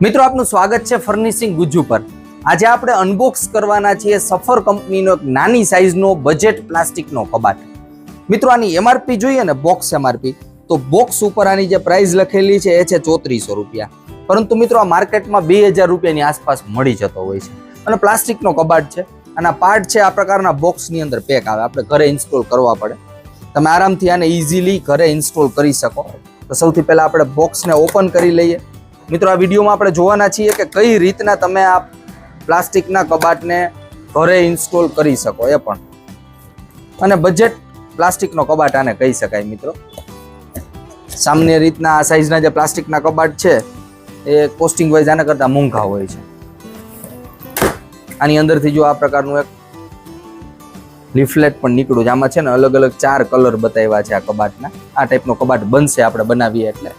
મિત્રો, આપનું સ્વાગત છે ફર્નિશિંગ ગુજ્જુ પર. આજે આપણે અનબોક્સ કરવાના છીએ સફર કંપનીનો એક નાની સાઇઝનો બજેટ પ્લાસ્ટિકનો કબાટ. મિત્રો, આની એમઆરપી જોઈએ ને બોક્સ એમઆરપી તો બોક્સ ઉપર આની જે પ્રાઇસ લખેલી છે, એ છે ચોત્રીસો રૂપિયા. પરંતુ મિત્રો, આ માર્કેટમાં બે હજાર રૂપિયાની આસપાસ મળી જતો હોય છે. અને પ્લાસ્ટિકનો કબાટ છે. અને પાર્ટ છે, આ પ્રકારના બોક્સની અંદર પેક આવે. આપણે ઘરે ઇન્સ્ટોલ કરવા પડે. તમે આરામથી આને ઇઝીલી ઘરે ઇન્સ્ટોલ કરી શકો. તો સૌથી પહેલાં આપણે બોક્સને ઓપન કરી લઈએ. મિત્રો, આ વિડીયોમાં આપણે જોવાના છીએ કે કઈ રીતના તમે આ પ્લાસ્ટિકના કબાટને ઘરે ઇન્સ્ટોલ કરી શકો, એ પણ. અને બજેટ પ્લાસ્ટિકનો કબાટ આને કહી શકાય, મિત્રો. સામાન્ય રીતના આ સાઈઝના જે પ્લાસ્ટિકના કબાટ છે, એ કોસ્ટિંગ વાઇઝ આના કરતાં મોંઘા હોય છે. આની અંદરથી જો આ પ્રકારનું એક લિફલેટ પણ નીકળ્યું છે, આમાં છે ને અલગ અલગ ચાર કલર બતાવ્યા છે આ કબાટના. આ ટાઈપનો કબાટ બનશે, આપણે બનાવીએ એટલે.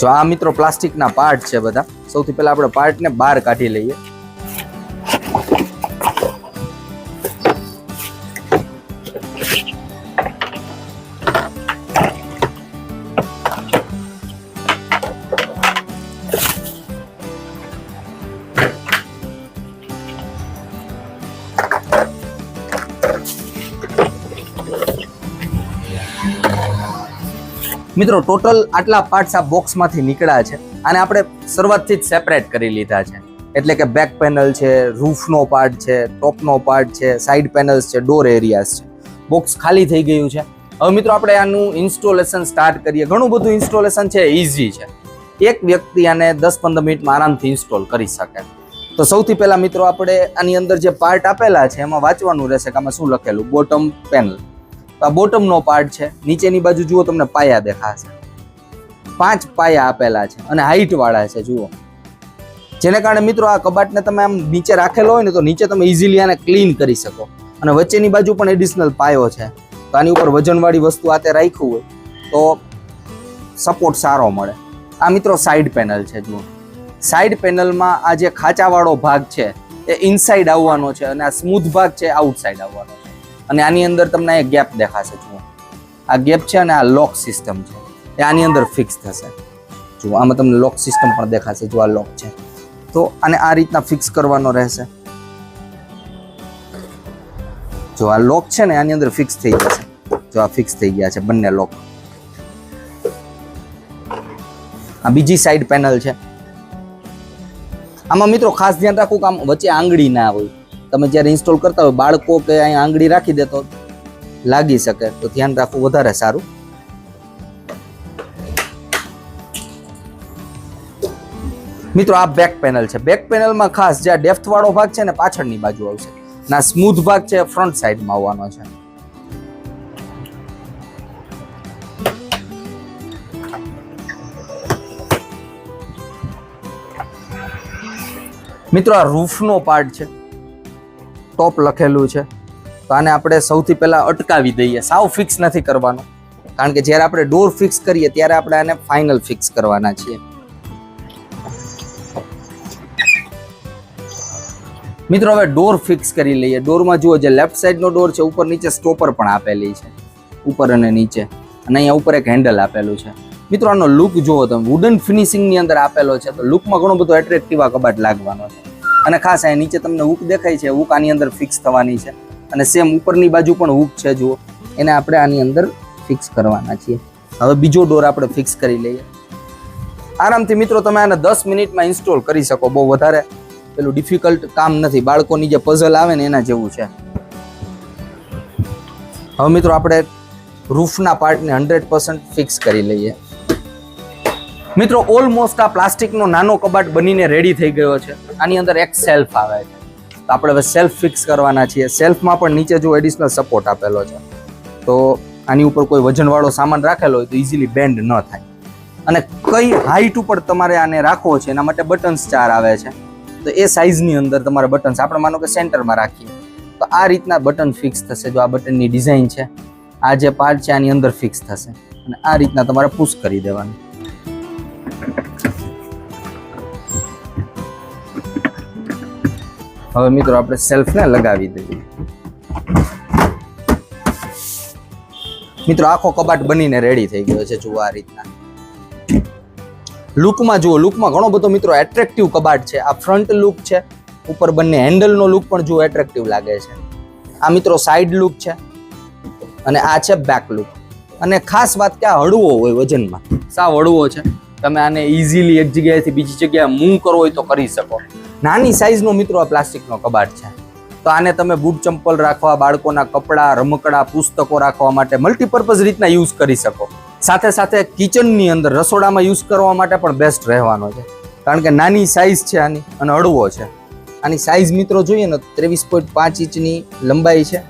જો આ મિત્રો પ્લાસ્ટિકના પાર્ટ છે બધા. સૌથી પહેલાં આપણે પાર્ટને બહાર કાઢી લઈએ. મિત્રો ટોટલ આટલા પાર્ટ્સ આ બોક્સમાંથી નીકળ્યા છે અને આપણે શરૂઆતથી જ સેપરેટ કરી લીધા છે. એટલે કે બેક પેનલ છે રૂફનો પાર્ટ છે ટોપનો પાર્ટ છે સાઈડ પેનલ્સ છે ડોર એરિયાસ છે. બોક્સ ખાલી થઈ ગયું છે. હવે મિત્રો, આપણે આનું ઇન્સ્ટોલેશન સ્ટાર્ટ કરીએ. ઘણું બધું ઇન્સ્ટોલેશન છે ઇઝી છે. એક વ્યક્તિ આને દસ પંદર મિનિટમાં આરામથી ઇન્સ્ટોલ કરી શકે. તો સૌથી પહેલાં મિત્રો, આપણે આની અંદર જે પાર્ટ આપેલા છે, એમાં વાંચવાનું રહેશે કે આમાં શું લખેલું? બોટમ પેનલ તો આ બોટમનો પાર્ટ છે. નીચેની બાજુ જુઓ તમને પાયા દેખાશે. પાંચ પાયા આપેલા છે અને હાઈટ વાળા છે, જુઓ. જેને કારણે મિત્રો આ કબાટને તમે આમ નીચે રાખેલો હોય ને તો નીચે તમે ઇઝીલી આને ક્લીન કરી શકો. અને વચ્ચેની બાજુ પણ એડિશનલ પાયો છે. તો આની ઉપર વજનવાળી વસ્તુ આતે રાખ્યું હોય તો સપોર્ટ સારો મળે. આ મિત્રો સાઈડ પેનલ છે, જુઓ. સાઈડ પેનલમાં આ જે ખાંચાવાળો ભાગ છે, એ ઇનસાઇડ આવવાનો છે અને આ સ્મૂથ ભાગ છે આઉટસાઇડ આવવાનો છે. અને આની અંદર તમને એક ગેપ દેખાશે, જુઓ. આ ગેપ છે અને આ લોક સિસ્ટમ છે. એ આની અંદર ફિક્સ થશે. જુઓ, આમાં તમને લોક સિસ્ટમ પણ દેખાશે જો આ લોક છે. તો આને આ રીતના ફિક્સ કરવાનો રહેશે. જો આ લોક છે ને, આની અંદર ફિક્સ થઈ જશે. જો આ ફિક્સ થઈ ગયા છે, બંને લોક આ બીજી સાઈડ પેનલ છે. આમાં મિત્રો ખાસ ધ્યાન રાખવું કે આમ વચ્ચે આંગળી ના હોય. તમે જ્યારે ઇન્સ્ટોલ કરતા હોય, બાળકો કે અહીંયા આંગળી રાખી દેતો લાગી શકે. તો ધ્યાન રાખવું વધારે સારું. મિત્રો, આ બેક પેનલ છે. બેક પેનલમાં ખાસ જે ડેપ્થ વાળો ભાગ છે ને, પાછળની બાજુ આવશે. ના સ્મૂથ ભાગ છે ફ્રન્ટ સાઈડમાં આવવાનો છે. મિત્રો, આ રૂફનો પાર્ટ છે. ટોપ લખેલું છે. તો આને આપણે સૌથી પહેલા અટકાવી દઈએ. સાવ ફિક્સ નથી કરવાનું. કારણ કે જ્યારે આપણે ડોર ફિક્સ કરીએ, ત્યારે આપણે આને ફાઇનલ ફિક્સ કરવાના છીએ. મિત્રો, હવે ડોર ફિક્સ કરી લઈએ. ડોરમાં જુઓ, જે લેફ્ટ સાઈડનો ડોર છે, ઉપર નીચે સ્ટોપર પણ આપેલી છે. ઉપર અને નીચે. અને અહીંયા ઉપર એક હેન્ડલ આપેલું છે. મિત્રો, આનો લુક જુઓ તમે. વુડન ફિનિશિંગની અંદર આપેલો છે. તો લુકમાં ઘણો બધો એટ્રેક્ટિવ આ કબાટ લાગવાનો છે. અને ખાસ અહીંયા નીચે તમને હુક દેખાય છે, હુક આની અંદર ફિક્સ થવાની છે. અને સેમ ઉપરની બાજુ પણ હુક છે, જુઓ. એને આપણે આની અંદર ફિક્સ કરવાના છીએ. હવે બીજો ડોર આપણે ફિક્સ કરી લઈએ. આરામથી મિત્રો, તમે આને દસ મિનિટમાં ઇન્સ્ટોલ કરી શકો, બહુ વધારે પેલું ડિફિકલ્ટ કામ નથી. બાળકોની જે પઝલ આવે ને એના જેવું છે. હવે મિત્રો, આપણે રૂફના પાર્ટને હંડ્રેડ પર્સન્ટ ફિક્સ કરી લઈએ. મિત્રો ઓલમોસ્ટ આ પ્લાસ્ટિકનો નાનો કબાટ બનીને રેડી થઈ ગયો છે. આની અંદર એક સેલ્ફ આવે છે. તો આપણે હવે સેલ્ફ ફિક્સ કરવાના છીએ. સેલ્ફમાં પણ નીચે જો એડિશનલ સપોર્ટ આપેલો છે. તો આની ઉપર કોઈ વજનવાળો સામાન રાખેલો હોય તો ઇઝીલી બેન્ડ ન થાય. અને કઈ હાઇટ ઉપર તમારે આને રાખવો છે, એના માટે બટન્સ ચાર આવે છે. તો એ સાઇઝની અંદર તમારે બટન્સ આપણે માનો કે સેન્ટરમાં રાખીએ. તો આ રીતના બટન ફિક્સ થશે જો આ બટનની ડિઝાઇન છે. આ જે પાર્ટ છે, આની અંદર ફિક્સ થશે. અને આ રીતના તમારે પુશ કરી દેવાનું. હવે મિત્રો આપણે સેલ્ફને લગાવી દઈએ. મિત્રો આખો કબાટ બનીને રેડી થઈ ગયો છે જુઓ આ રીતના. લુકમાં જુઓ લુકમાં ઘણો બધો મિત્રો એટ્રેક્ટિવ કબાટ છે. આ ફ્રન્ટ લુક છે, ઉપર બંને હેન્ડલનો લુક પણ જુઓ એટ્રેક્ટિવ લાગે છે. આ મિત્રો સાઈડ લુક છે અને આ છે બેક લુક અને ખાસ વાત કે આ હળવો હોય વજનમાં. સાવ હળવો છે. તમે આને ઇઝીલી એક જગ્યાએથી બીજી જગ્યાએ મૂવ કરવો હોય તો કરી શકો. નાની સાઇઝનો મિત્રો આ પ્લાસ્ટિકનો કબાટ છે. તો આને તમે બૂટ ચંપલ રાખવા, બાળકોના કપડાં, રમકડા, પુસ્તકો રાખવા માટે મલ્ટીપર્પઝ રીતના યુઝ કરી શકો. સાથે સાથે કિચનની અંદર રસોડામાં યુઝ કરવા માટે પણ બેસ્ટ રહેવાનો છે. કારણ કે નાની સાઇઝ છે આની અને હળવો છે. આની સાઇઝ મિત્રો જોઈએ ને, ત્રેવીસ પોઈન્ટ પાંચ ઇંચની લંબાઈ છે.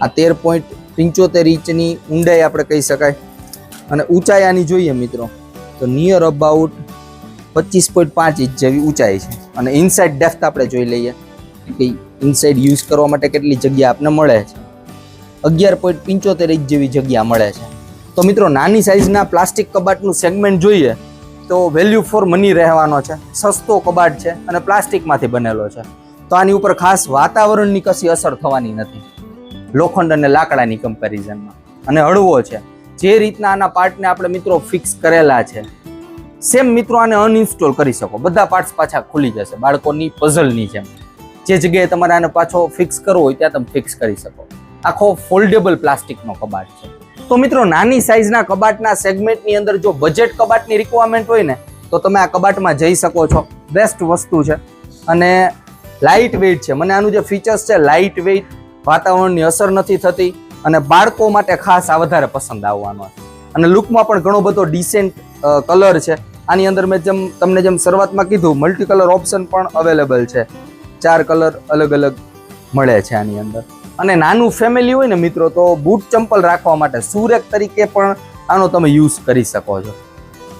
આ તેર પોઈન્ટ પંચોતેર ઇંચની ઊંડાઈ આપણે કહી શકાય. અને ઊંચાઈ આની જોઈએ મિત્રો. તો નિયર અબાઉટ પચીસ પોઈન્ટ પાંચ ઇંચ જેવી ઊંચાઈ છે. અને ઇનસાઇડ ડેપ્થ આપણે જોઈ લઈએ કે ઇનસાઇડ યુઝ કરવા માટે કેટલી જગ્યા આપને મળે છે. અગિયાર પોઈન્ટ પંચોતેર ઇંચ જેવી જગ્યા મળે છે. તો મિત્રો, નાની સાઇઝના પ્લાસ્ટિક કબાટનું સેગમેન્ટ જોઈએ તો વેલ્યુ ફોર મની રહેવાનો છે, સસ્તો કબાટ છે અને પ્લાસ્ટિકમાંથી બનેલો છે. તો આની ઉપર ખાસ વાતાવરણની કશી અસર થવાની નથી. લોખંડ અને લાકડાની કમ્પેરિઝનમાં અને હળવો છે. જે રીતના આના પાર્ટને આપણે મિત્રો ફિક્સ કરેલા છે સેમ મિત્રો આને અનઇન્સ્ટોલ કરી શકો. બધા પાર્ટ્સ પાછા ખુલી જશે. બાળકોની પઝલની જેમ. જે જગ્યાએ તમારે આને પાછો ફિક્સ કરવો હોય ત્યાં તમે ફિક્સ કરી શકો. આખો ફોલ્ડેબલ પ્લાસ્ટિકનો કબાટ છે. તો મિત્રો, નાની સાઇઝના કબાટના સેગમેન્ટની અંદર જો બજેટ કબાટની રિક્વાયરમેન્ટ હોય ને, તો તમે આ કબાટમાં જઈ શકો છો. બેસ્ટ વસ્તુ છે. અને લાઇટ વેઇટ છે. મને આનું જે ફીચર્સ છે લાઇટ વેઇટ વાતાવરણની અસર નથી થતી અને બાળકો માટે ખાસ આ વધારે પસંદ આવવાનો અને લુકમાં પણ ઘણો બધો ડિસેન્ટ કલર છે. આની અંદર મેં જેમ તમને જેમ શરૂઆતમાં કીધું મલ્ટી કલર ઓપ્શન પણ અવેલેબલ છે. ચાર કલર અલગ અલગ મળે છે આની અંદર. અને નાનું ફેમિલી હોય ને મિત્રો, તો બૂટ ચંપલ રાખવા માટે સુરેક તરીકે પણ આનો તમે યુઝ કરી શકો છો.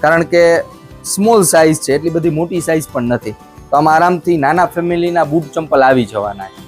કારણ કે સ્મોલ સાઇઝ છે, એટલી બધી મોટી સાઇઝ પણ નથી. તો આમાં આરામથી નાના ફેમિલીના બૂટ ચંપલ આવી જવાના છે.